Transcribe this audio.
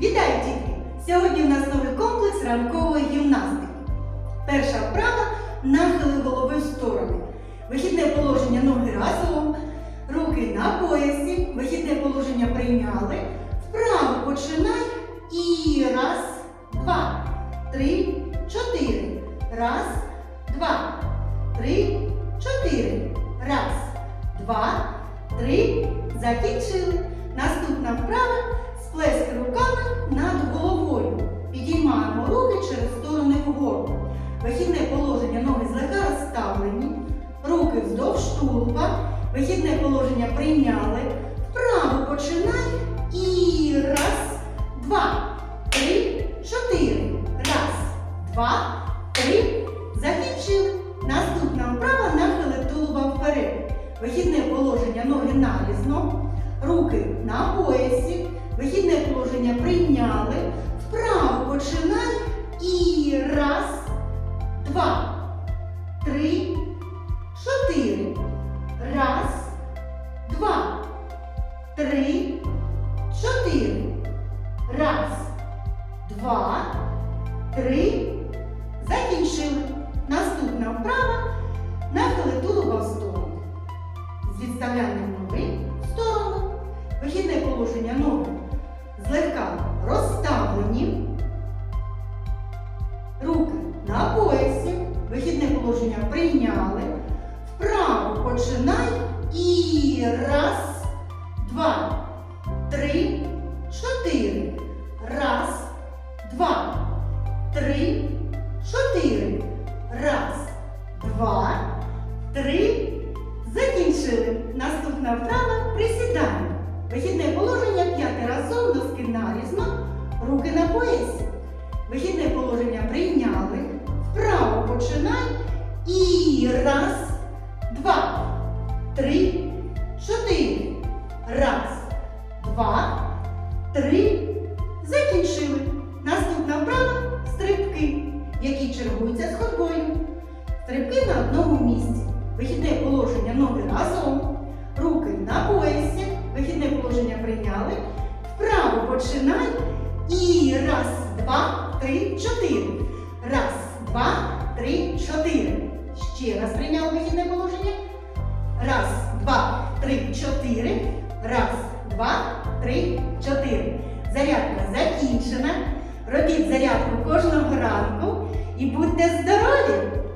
Вітаю, дітки! Сьогодні у нас новий комплекс ранкової гімнастики. Перша вправа нахили голови в сторони. Вихідне положення ноги разом, руки на поясі, вихідне положення прийняли. Вправо починай і раз, два, три, чотири. Раз, два, три, чотири. Раз, два, три. Закінчили. Наступна вправа Підіймаємо руки через сторони вгору. Вихідне положення ноги злегка розставлені. Руки вздовж тулуба. Вихідне положення прийняли. Вправо починай. І раз, два, три, чотири. Раз, два, три. Закінчили. Наступна вправа нахили тулуба вперед. Вихідне положення ноги нарізно. Руки на поясі. Вихідне положення прийняли. Вправо починай. Чотири. Раз, два, три. Закінчили. Наступна вправа. Нахили тулуба в сторону. З відставлянням ноги в сторону. Вихідне положення ноги злегка розставлені. Руки на поясі. Вихідне положення прийняли. Вправо починай. І раз, два, три, чотири. Раз, два, три, чотири. Раз, два, три. Закінчили. Наступна вправа присідання. Вихідне положення п'яти разом носки нарізно, руки на поясі. Вихідне три. Закінчили. Наступна вправа стрибки, які чергуються з ходьбою. Стрибки на одному місці. Вихідне положення ноги разом. Руки на поясі. Вихідне положення прийняли. Вправо починай. І раз, два, три, чотири. Раз, два, три, чотири. Ще раз прийняли вихідне положення. Раз, два, три, чотири. Раз, два, три, чотири. Зарядка закінчена. Робіть зарядку кожного ранку і будьте здорові!